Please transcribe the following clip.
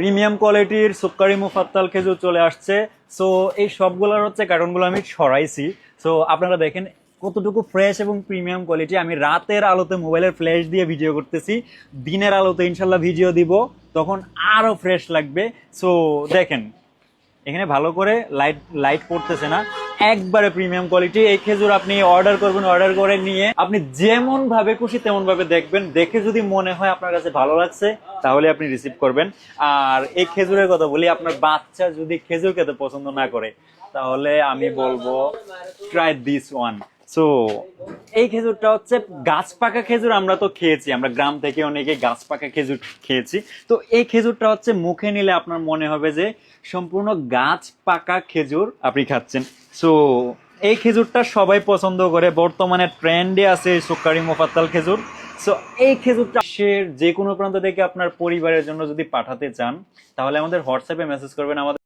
Premium কোয়ালিটির সুক্কারি মুফাত্তাল খেজুর চলে আসছে। সো এই সবগুলোর হচ্ছে কার্টনগুলো আমি সরাইছি। সো আপনারা দেখেন কতটুকু ফ্রেশ এবং প্রিমিয়াম কোয়ালিটি আমি রাতের আলোতে মোবাইলের ফ্ল্যাশ দিয়ে ভিডিও করতেছি। দিনের আলোতে ইনশাল্লাহ ভিডিও দিব। তখন আরও ফ্রেশ লাগবে। সো দেখেন, এখানে ভালো করে লাইট লাইট পড়তেছে না। একবারে প্রিমিয়াম কোয়ালিটি এই খেজুর আপনি অর্ডার করবেন অর্ডার করে নিয়ে আপনি যেমন ভাবে খুশি তেমন ভাবে দেখবেন। দেখে যদি মনে হয় আপনার কাছে ভালো লাগছে, তাহলে আপনি রিসিভ করবেন। আর এই খেজুরের কথা বলি, আপনার বাচ্চা যদি খেজুর খেতে পছন্দ না করে, তাহলে আমি বলব ট্রাই দিস ওয়ান সো এই খেজুরটা হচ্ছে গাছ পাকা খেজুর আমরা তো খেয়েছি, আমরা গ্রাম থেকে অনেকে গাছ পাকা খেজুর খেয়েছি। তো এই খেজুরটা হচ্ছে মুখে নিলে আপনার মনে হবে যে সম্পূর্ণ গাছ পাকা খেজুর আপনি খাচ্ছেন। সো এই খেজুরটা সবাই পছন্দ করে। বর্তমানে ট্রেন্ডে আছে সুকারি মোফাত্তাল খেজুর। সো এই খেজুরটা যে কোনো প্রান্ত থেকে আপনার পরিবারের জন্য যদি পাঠাতে চান, তাহলে আমাদের হোয়াটসঅ্যাপে মেসেজ করবেন। আমাদের